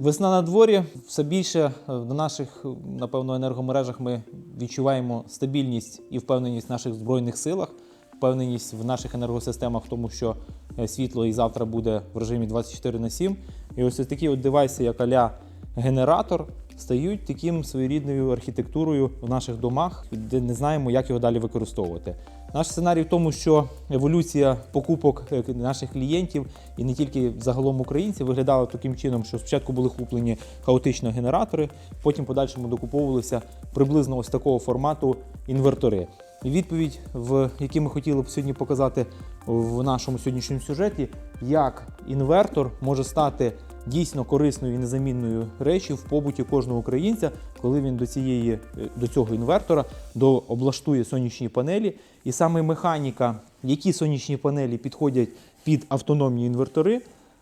Весна на дворі все більше е, в наших, е, напевно, енергомережах ми відчуваємо стабільність і впевненість в наших збройних силах, впевненість в наших енергосистемах, в тому, що е, світло і завтра буде в режимі 24 на 7. І ось такі от девайси, як аля генератор, стають таким своєрідною архітектурою в наших домах, де не знаємо, як його далі використовувати. Наш сценарій в тому, що еволюція покупок е, наших клієнтів і не тільки загалом українців виглядала таким чином, що спочатку були куплені хаотично генератори, потім подальшому докуповувалися приблизно ось такого формату інвертори. І відповідь, в якій ми хотіли б сьогодні показати в нашому сьогоднішньому сюжеті, як інвертор може стати дійсно корисною і незамінною речі в побуті кожного українця, коли він до цієї е, до цього інвертора до облаштує сонячні панелі. І саме механіка, які сонячні панелі підходять під автономні інвертори,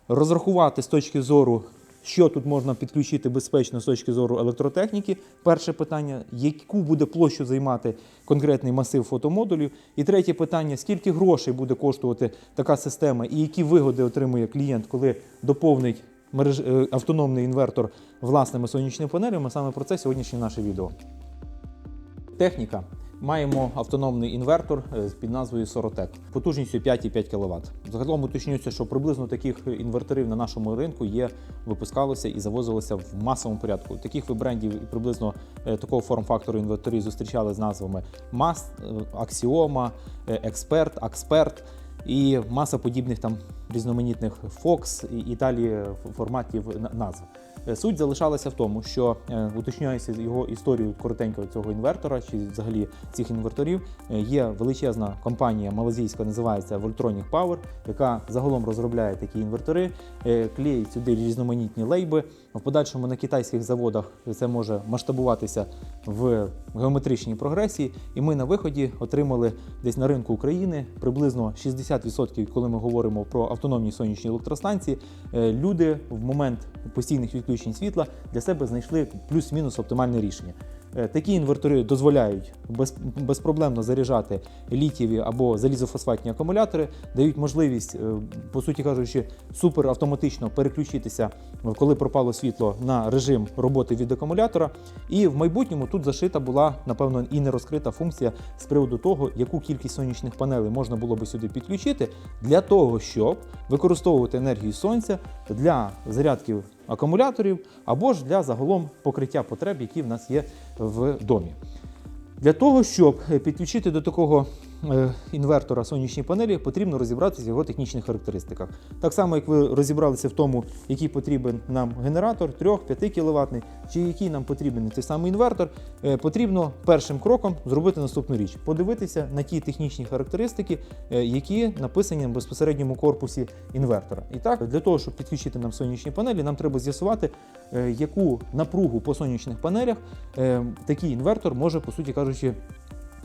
розрахувати з точки зору. Що тут можна підключити безпечно з точки зору електротехніки? Перше питання: яку буде площу займати конкретний масив фотомодулів? І третє питання: скільки грошей буде коштувати така система, і які вигоди отримує клієнт, коли доповнить мереж... е, автономний інвертор власними сонячними панелями? Саме про це сьогоднішнє наше відео. Техніка. Маємо автономний інвертор е, під назвою Sorotec потужністю 5,5 кВт. Загалом уточнюється, що приблизно таких інверторів на нашому ринку є, випускалося і завозилося в масовому порядку. Таких ви брендів приблизно е, такого форм-фактору інверторів зустрічали з назвами MAS, Axioma, е, Expert, і маса подібних там різноманітних Fox і, далі форматів назв. Е, Суть залишалася в тому, що е, уточняється його історію коротенько цього інвертора чи взагалі цих інверторів. е, Є величезна компанія малазійська, називається Voltronic Power, яка загалом розробляє такі інвертори, клеїть сюди різноманітні лейби. В подальшому на китайських заводах це може масштабуватися в геометричній прогресії. І ми на виході отримали десь на ринку України приблизно 60%, коли ми говоримо про автономні сонячні електростанції. е, Люди в момент постійних відключень світла для себе знайшли плюс-мінус оптимальне рішення. Е, Такі інвертори дозволяють безпроблемно заряджати літієві або залізофосфатні акумулятори, дають можливість, е, по суті кажучи, супер автоматично переключитися, е, коли пропало світло на режим роботи від акумулятора. І в майбутньому тут зашита була, напевно, і не розкрита функція з приводу того, яку кількість сонячних панелей можна було би сюди підключити, для того, щоб використовувати енергію сонця для зарядки акумуляторів або ж для загалом покриття потреб, які в нас є в домі. Для того, щоб підключити до такого інвертора сонячні панелі, потрібно розібратися в його технічних характеристиках. Так само, як ви розібралися в тому, який потрібен нам генератор 3-5 кВт, чи який нам потрібен той самий інвертор, е, потрібно першим кроком зробити наступну річ: подивитися на ті технічні характеристики, е, які написані в безпосередньому корпусі інвертора. І так, для того, щоб підключити нам сонячні панелі, нам треба з'ясувати, е, яку напругу по сонячних панелях е, такий інвертор може, по суті кажучи,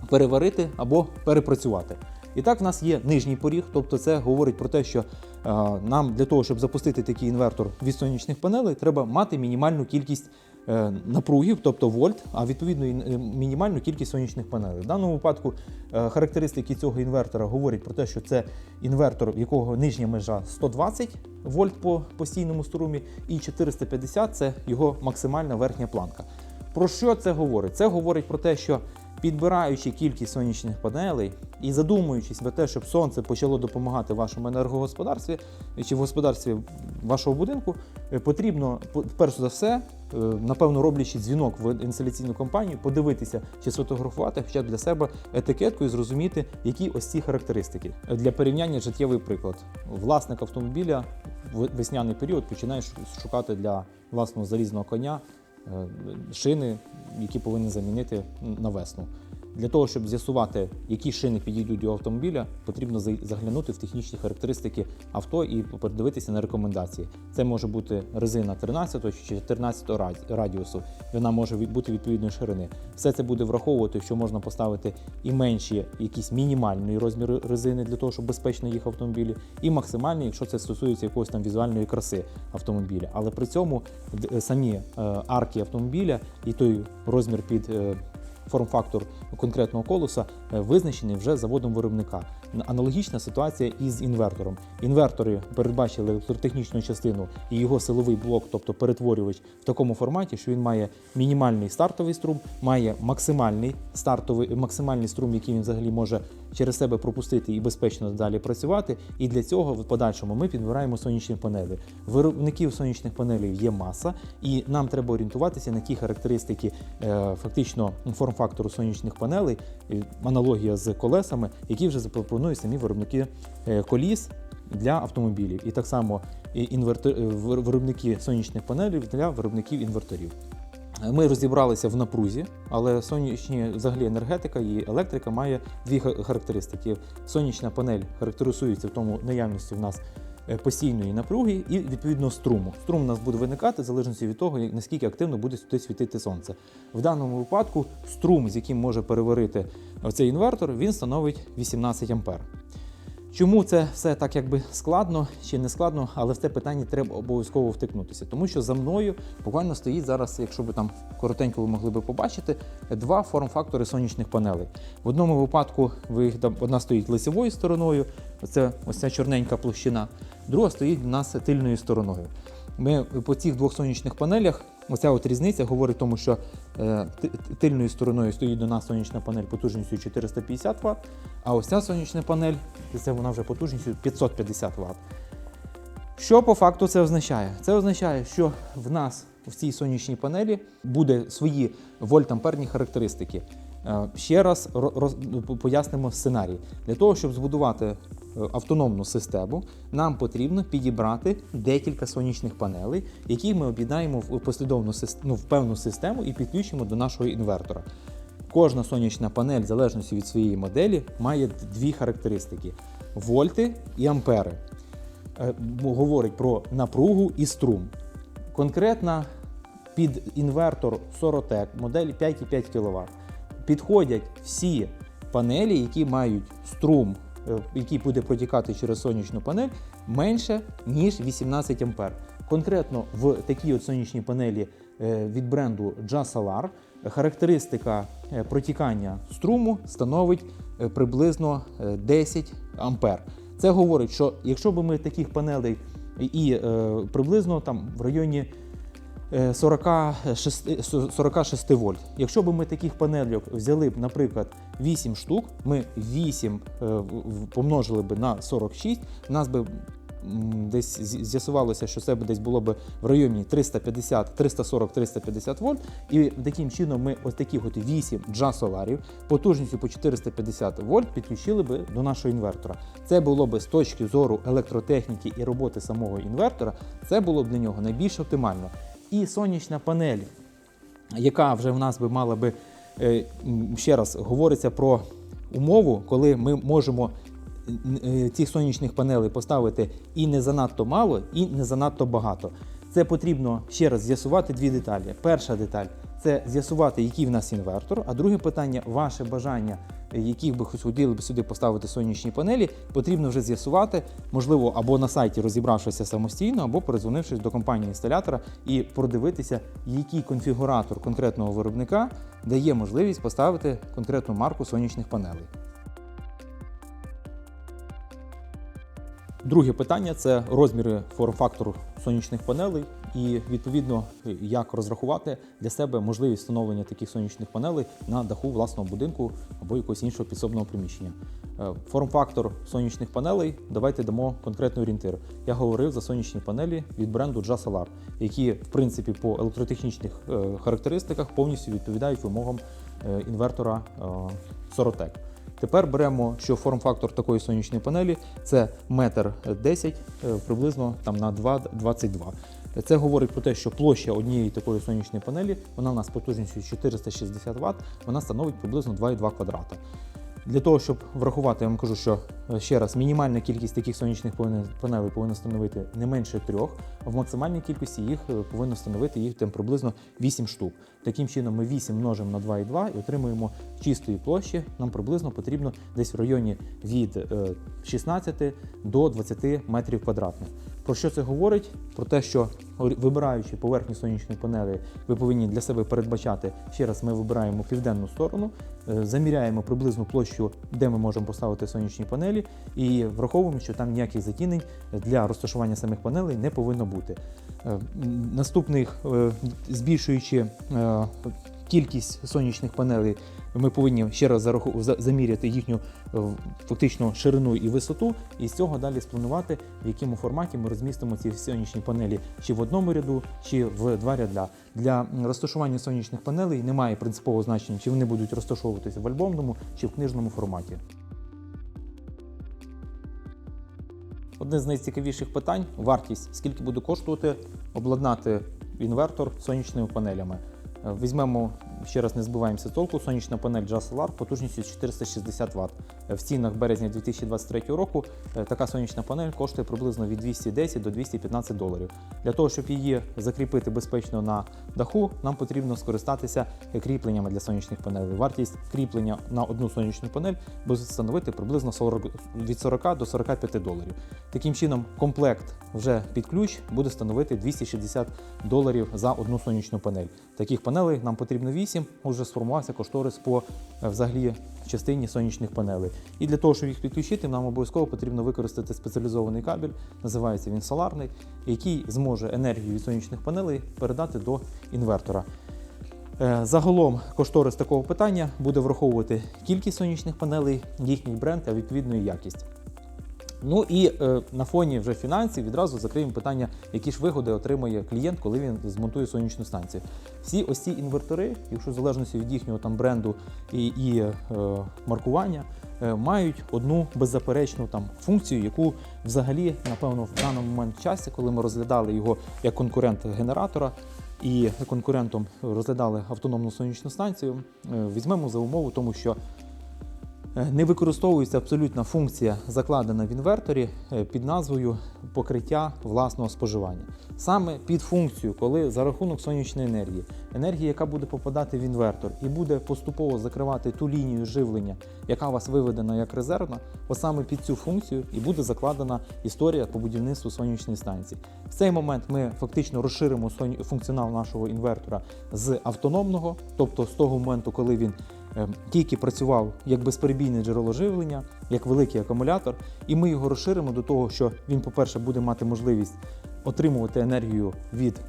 переварити або перепрацювати. І так, в нас є нижній поріг, тобто це говорить про те, що е, нам для того, щоб запустити такий інвертор від сонячних панелей, треба мати мінімальну кількість е, напругів, тобто вольт, а відповідно і е, мінімальну кількість сонячних панелей. В даному випадку характеристики цього інвертора говорять про те, що це інвертор, в якого нижня межа 120 вольт по постійному струмі, і 450 це його максимальна верхня планка. Про що це говорить? Це говорить про те, що підбираючи кількість сонячних панелей і задумуючись про те, щоб сонце почало допомагати вашому енергогосподарстві чи в господарстві вашого будинку, е, потрібно по- перш за все, е, напевно, роблячи дзвінок в інсталяційну компанію, подивитися чи сфотографувати хоча б для себе етикетку і зрозуміти, які ось ці характеристики. Для порівняння життєвий приклад. Власник автомобіля в весняний період починає шукати для власного залізного коня шини, які повинні замінити на весну. Для того, щоб з'ясувати, які шини підійдуть до автомобіля, потрібно заглянути в технічні характеристики авто і подивитися на рекомендації. Це може бути резина 13 чи 14 раді- радіусу. Вона може бути відповідної ширини. Все це буде враховувати, що можна поставити і менші, якісь мінімальні розміри резини для того, щоб безпечно їхав автомобілі, і максимальні, якщо це стосується якоїсь там візуальної краси автомобіля. Але при цьому самі е, арки автомобіля і той розмір під е, форм-фактор конкретного колеса е, визначений вже заводом виробника. Аналогічна ситуація із інвертором. Інвертори передбачили електротехнічну частину і його силовий блок, тобто перетворювач, в такому форматі, що він має мінімальний стартовий струм, має максимальний стартовий максимальний струм, який він взагалі може через себе пропустити і безпечно далі працювати. І для цього в подальшому ми підбираємо сонячні панелі. Виробників сонячних панелей є маса, і нам треба орієнтуватися на ті характеристики е, фактично форм-фактору сонячних панелей, е, аналогія з колесами, які вже запропонують самі виробники е, коліс для автомобілів. І так само і інвертор... е, виробники сонячних панелів для виробників інверторів. Ми розібралися в напрузі, але сонячні взагалі енергетика і електрика має дві характеристики. Сонячна панель характеризується в тому наявності в нас е, постійної напруги і відповідно струму. Струм у нас буде виникати в залежності від того, наскільки активно буде сюди світити сонце. В даному випадку струм, з яким може переварити цей інвертор, він становить 18 ампер. Чому це все так якби складно чи не складно, але в це питання треба обов'язково втикнутися. Тому що за мною буквально стоїть зараз, якщо ви там коротенько ви могли би побачити, два форм-фактори сонячних панелей. В одному випадку ви їх одна стоїть лицевою стороною, оце ось ця чорненька площина, друга стоїть у нас тильною стороною. Ми по цих двох сонячних панелях, оця от різниця говорить тому, що е, тильною стороною стоїть до нас сонячна панель потужністю 450 Вт, а ось ця сонячна панель, це вона вже потужністю 550 Вт. Що по факту це означає? Це означає, що в нас в цій сонячній панелі буде свої вольтамперні характеристики. Е, Ще раз пояснимо сценарій. Для того, щоб збудувати автономну систему, нам потрібно підібрати декілька сонячних панелей, які ми об'єднаємо в послідовну ну, в певну систему і підключимо до нашого інвертора. Кожна сонячна панель, в залежності від своєї моделі, має дві характеристики: вольти і ампери. Е, говорить про напругу і струм. Конкретно під інвертор Sorotec моделі 5,5 кВт підходять всі панелі, які мають струм, е, який буде протікати через сонячну панель, менше ніж 18 А. Конкретно в такій от сонячній панелі е, від бренду Jasolar характеристика е, протікання струму становить е, приблизно е, 10 ампер. Це говорить, що якщо б ми таких панелей і е, приблизно там в районі е, 46, 46 вольт. Якщо б ми таких панельок взяли б, наприклад, 8 штук, ми 8 е, помножили б на 46, у нас би десь з'ясувалося, що це б десь було б в районі 350, 340-350 вольт. І таким чином ми ось таких от 8 джасоларів потужністю по 450 вольт підключили би до нашого інвертора. Це було б з точки зору електротехніки і роботи самого інвертора, це було б для нього найбільш оптимально. І сонячна панель, яка вже в нас би мала би е, ще раз говориться про умову, коли ми можемо е, цих сонячних панелей поставити і не занадто мало, і не занадто багато. Це потрібно ще раз з'ясувати дві деталі. Перша деталь це з'ясувати, який в нас інвертор. А друге питання ваше бажання, яких би хотіли б сюди поставити сонячні панелі, потрібно вже з'ясувати, можливо, або на сайті розібравшися самостійно, або перезвонившись до компанії інсталятора і продивитися, який конфігуратор конкретного виробника дає можливість поставити конкретну марку сонячних панелей. Друге питання це розміри форм-фактору сонячних панелей, і відповідно як розрахувати для себе можливість встановлення таких сонячних панелей на даху власного будинку або якогось іншого підсобного приміщення. Е, Форм-фактор сонячних панелей давайте дамо конкретний орієнтир. Я говорив за сонячні панелі від бренду Jasolar, які в принципі по електротехнічних е, характеристиках повністю відповідають вимогам е, інвертора Sorotec. Тепер беремо, що форм-фактор такої сонячної панелі це метр 10, е, приблизно там на 2,22. Це говорить про те, що площа однієї такої сонячної панелі, вона у нас потужністю 460 Вт, вона становить приблизно 2,2 квадрата. Для того, щоб врахувати, я вам кажу, що е, ще раз мінімальна кількість таких сонячних панелей повинна становити не менше трьох, а в максимальній кількості їх е, повинно становити їх там приблизно 8 штук. Таким чином ми 8 множимо на 2,2 і отримуємо чистої площі. Нам приблизно потрібно десь в районі від е, 16 до 20 метрів квадратних. Про що це говорить? Про те, що вибираючи поверхню сонячної панелі, ви повинні для себе передбачати ще раз. Ми вибираємо південну сторону. Е, заміряємо приблизну площу, де ми можемо поставити сонячні панелі, і враховуємо, що там ніяких затінень для розташування самих панелей не повинно бути. Е, Наступних, е, збільшуючи кількість сонячних панелей, ми повинні ще раз заміряти їхню е, фактично ширину і висоту, і з цього далі спланувати, в якому форматі ми розмістимо ці сонячні панелі чи в одному ряду, чи в два ряда. Для розташування сонячних панелей немає принципового значення, чи вони будуть розташовуватися в альбомному чи в книжному форматі. Одне з найцікавіших питань вартість. Скільки буде коштувати обладнати інвертор сонячними панелями? Візьмемо, ще раз не збиваємося з толку, сонячна панель Solar потужністю 460 Вт. В цінах березня 2023 року е, така сонячна панель коштує приблизно від 210 до 215 доларів. Для того, щоб її закріпити безпечно на даху, нам потрібно скористатися кріпленнями для сонячних панелей. Вартість кріплення на одну сонячну панель буде становити приблизно 40, від 40 до 45 доларів. Таким чином, комплект вже під ключ буде становити 260 доларів за одну сонячну панель. Таких панелей нам потрібно 8, вже сформувався кошторис по е, взагалі частині сонячних панелей. І для того, щоб їх підключити, нам обов'язково потрібно використати спеціалізований кабель, називається він соларний, який зможе енергію від сонячних панелей передати до інвертора. Е, Загалом кошторис такого питання буде враховувати кількість сонячних панелей, їхній бренд та відповідну якість. Ну і е, на фоні вже фінансів відразу закриємо питання, які ж вигоди отримує клієнт, коли він змонтує сонячну станцію. Всі ось ці інвертори, якщо в залежності від їхнього там бренду і, і е, маркування, мають одну беззаперечну там функцію, яку взагалі, напевно, в даний момент часі, коли ми розглядали його як конкурент генератора. І конкурентом розглядали автономну сонячну станцію. е, Візьмемо за умову, тому що Е, не використовується абсолютна функція, закладена в інверторі е, під назвою покриття власного споживання. Саме під функцію, коли за рахунок сонячної енергії, енергія, яка буде попадати в інвертор і буде поступово закривати ту лінію живлення, яка у вас виведена як резервна, от саме під цю функцію і буде закладена історія по будівництву сонячної станції. В цей момент ми фактично розширимо функціонал нашого інвертора з автономного, тобто з того моменту, коли він е, тільки працював як безперебійне джерело живлення, як великий акумулятор, і ми його розширимо до того, що він, по-перше, буде мати можливість отримувати енергію від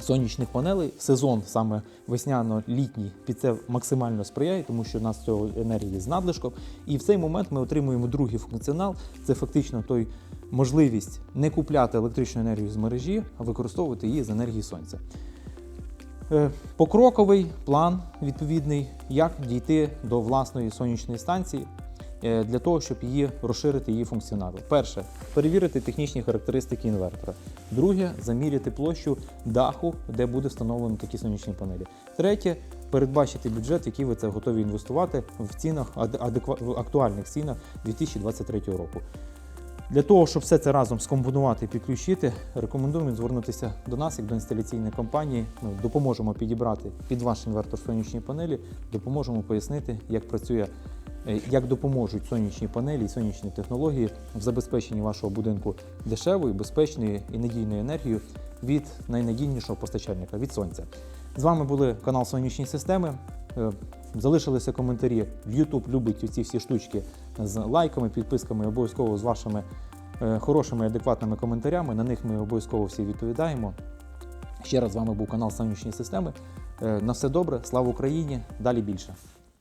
сонячних панелей. Сезон саме весняно-літній під це максимально сприяє, тому що у нас цього енергії з надлишком. І в цей момент ми отримуємо другий функціонал. Це фактично той можливість не купляти електричну енергію з мережі, а використовувати її з енергії сонця. Е, Покроковий план відповідний, як дійти до власної сонячної станції е, для того, щоб її розширити її функціонал. Перше перевірити технічні характеристики інвертора. Друге заміряти площу даху, де буде встановлено такі сонячні панелі. Третє передбачити бюджет, який ви це готові інвестувати в цінах ад- адеква- актуальних цінах 2023 року. Для того, щоб все це разом скомпонувати і підключити, рекомендуємо звернутися до нас, як до інсталяційної компанії. Ми допоможемо підібрати під ваш інвертор сонячні панелі, допоможемо пояснити, як працює, е, як допоможуть сонячні панелі і сонячні технології в забезпеченні вашого будинку дешевою, безпечною і надійною енергією від найнадійнішого постачальника від сонця. З вами були канал Сонячні системи. Залишилися коментарі. Ютуб любить ці всі штучки з лайками, підписками, обов'язково з вашими е, хорошими адекватними коментарями. На них ми обов'язково всі відповідаємо. Ще раз з вами був канал Сонячні системи. Е, На все добре, слава Україні! Далі більше.